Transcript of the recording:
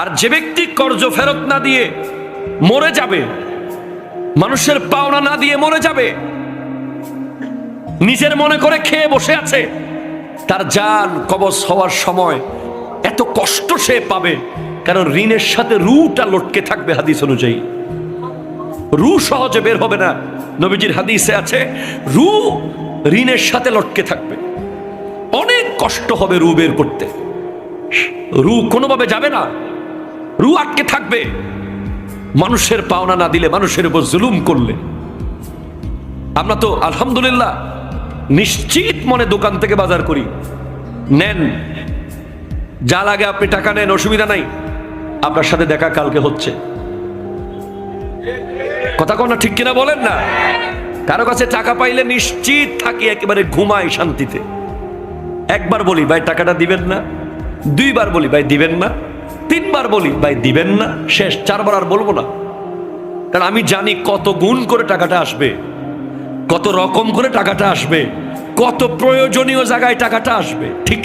আর যে ব্যক্তি কর্জ ফেরত না দিয়ে মরে যাবে, মানুষের পাওনা না দিয়ে মরে যাবে, নিজের মনে করে খেয়ে বসে আছে, তার জান কবজ হওয়ার সময় এত কষ্ট সে পাবে, কারণ ঋণের সাথে রুটা লটকে থাকবে হাদিস অনুযায়ী। রু সহজে বের হবে না। নবীজির হাদিসে আছে, রু ঋণের সাথে লটকে থাকবে। অনেক কষ্ট হবে রু বের করতে। রু কোনোভাবে যাবে না। রু আটকে থাকবে। মানুষের পাওনা না দিলে মানুষের উপর জুলুম করলে। আমরা তো আলহামদুলিল্লাহ নিশ্চিত মনে দোকান থেকে বাজার করি। নেন, যা লাগে আপনি টাকা নেন, অসুবিধা নাই। আপনার সাথে দেখা কালকে হচ্ছে। কথা কোন ঠিক কিনা বলেন না? কারও কাছে টাকা পাইলে নিশ্চিত থাকি একেবারে ঘুমাই শান্তিতে। একবার বলি, ভাই, টাকাটা দিবেন না? দুইবার বলি, ভাই, দিবেন না? তিনবার বলি, ভাই, দিবেন না, শেষ, চারবার আর বলব না। কারণ আমি জানি কত গুণ করে টাকাটা আসবে, কত রকম করে টাকাটা আসবে, কত প্রয়োজনীয় জায়গায় টাকাটা আসবে, ঠিক